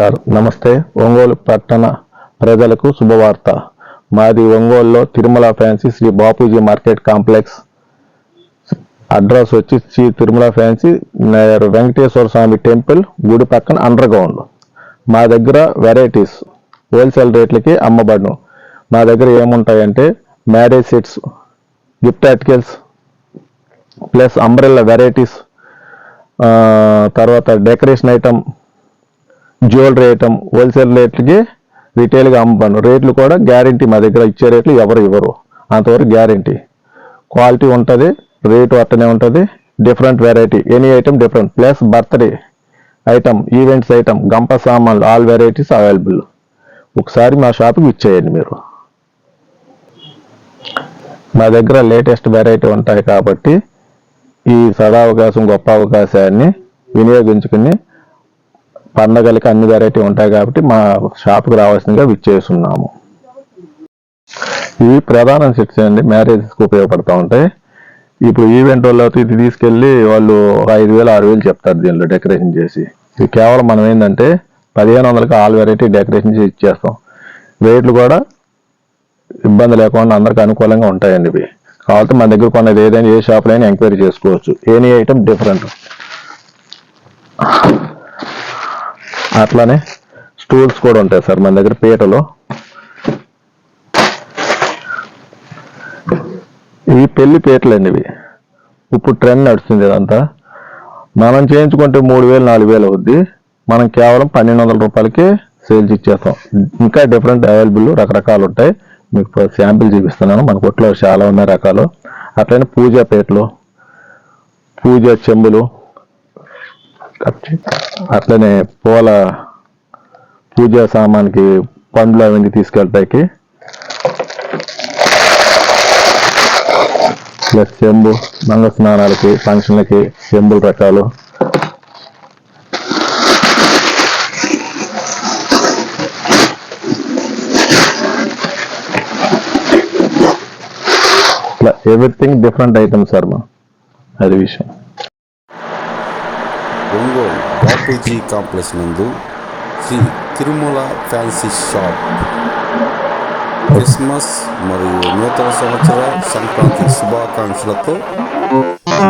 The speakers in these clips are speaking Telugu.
నమస్కారం. నమస్తే. ఒంగోలు పట్టణ ప్రజలకు శుభవార్త. మాది ఒంగోలులో Tirumala fancy Sri Bapuji market complex. Address వచ్చి శ్రీ తిరుమల ఫ్యాన్సీ వెంకటేశ్వర స్వామి టెంపుల్ గుడి పక్కన అండర్ గ్రౌండ్ మా దగ్గర వెరైటీస్ హోల్సేల్ రేట్లకి అమ్మబడును. మా దగ్గర ఏముంటాయంటే marriage sets gift articles plus umbrella varieties తర్వాత decoration item jewellery item wholesale రేట్లకి రిటైల్గా అమ్మను రేట్లు కూడా గ్యారంటీ మా దగ్గర ఇచ్చే రేట్లు ఎవరు ఇవ్వరు. అంతవరకు గ్యారంటీ. క్వాలిటీ ఉంటుంది రేటు అట్టనే ఉంటుంది different variety. Any item different. Plus birthday item events item గంప సామాన్లు ఆల్ వెరైటీస్ అవైలబుల్. ఒకసారి మా షాప్కి ఇచ్చేయండి మీరు. మా దగ్గర లేటెస్ట్ వెరైటీ ఉంటాయి కాబట్టి ఈ సడా అవకాశం గొప్ప అవకాశాన్ని వినియోగించుకుని పండగలకి అన్ని వెరైటీ ఉంటాయి కాబట్టి మా షాప్కి రావాల్సిందిగా విచ్చేస్తున్నాము ఇవి ప్రధాన సెట్స్ అండి. మ్యారేజెస్కి ఉపయోగపడతా ఉంటాయి. ఇప్పుడు ఈవెంట్ వాళ్ళు అయితే ఇది తీసుకెళ్ళి వాళ్ళు ఐదు వేలు ఆరు వేలు చెప్తారు దీనిలో డెకరేషన్ చేసి. ఇది కేవలం మనం ఏంటంటే పదిహేను వందలకి ఆల్ వెరైటీ డెకరేషన్ చేసి ఇచ్చేస్తాం. రేట్లు కూడా ఇబ్బంది లేకుండా అందరికి అనుకూలంగా ఉంటాయండి ఇవి. కాబట్టి మన దగ్గర కొన్నది ఏదైనా ఏ షాప్లో అయినా ఎంక్వైరీ చేసుకోవచ్చు. ఎనీ ఐటమ్ డిఫరెంట్ అట్లానే స్టూల్స్ కూడా ఉంటాయి సార్ మన దగ్గర పీటలు. ఇవి పెళ్ళి పీటలు అండి ఇవి. ఇప్పుడు ట్రెండ్ నడుస్తుంది ఇదంతా. మనం చేయించుకుంటే మూడు వేలు నాలుగు వేలు అవుద్ది. మనం కేవలం పన్నెండు వందల రూపాయలకి సేల్స్ ఇచ్చేస్తాం. ఇంకా డిఫరెంట్ అవైలబుల్ రకరకాలు ఉంటాయి. మీకు శాంపిల్ చూపిస్తున్నాను. మన కొట్లో చాలా ఉన్నాయి రకాలు. అట్లనే పూజా పేటలు పూజ చెంబులు అట్లనే పూల పూజా సామాన్కి పండ్లు అవన్నీ తీసుకెళ్ళటానికి ప్లస్ చెంబు మంగళ స్నానాలకి ఫంక్షన్లకి చెంబుల రకాలు. ఇట్లా ఎవ్రీథింగ్ డిఫరెంట్ ఐటమ్స్ సార్ మా అది విషయం. ఒంగోలు బాపూజీ కాంప్లెక్స్ నందు Sri Tirumala fancy shop. Christmas మరియు నూతన సంవత్సర సంక్రాంతి శుభాకాంక్షలతో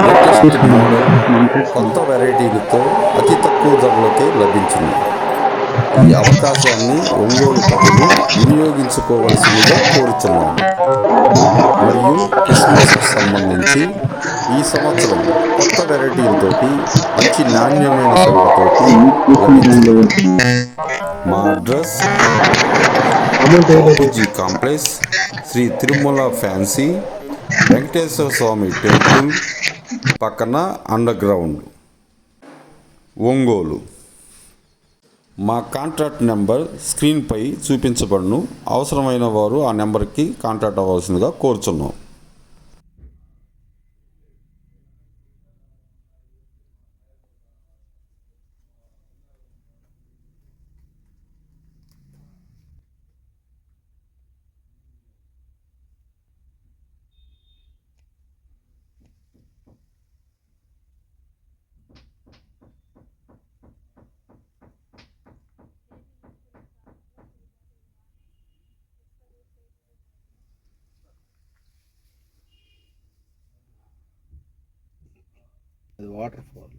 లేటెస్ట్ మోడల్ కొత్త వెరైటీలతో అతి తక్కువ ధరలకే లభించింది. ఈ అవకాశాన్ని ఒంగోలు ప్రజలు వినియోగించుకోవలసిందిగా కోరుచున్నాము. మరియు క్రిస్మస్ సంబంధించి ఈ సంవత్సరం కొత్త వెరైటీలతోటి మంచి నాణ్యమైన సరుకుతోటి మా address complex Sri Tirumala fancy Venkateswara Swamy temple పక్కన అండర్ గ్రౌండ్ ఒంగోలు. మా కాంటాక్ట్ నెంబర్ స్క్రీన్పై చూపించబడును. అవసరమైన వారు ఆ నెంబర్కి కాంటాక్ట్ అవ్వాల్సిందిగా కోరుచున్నాం. the waterfall.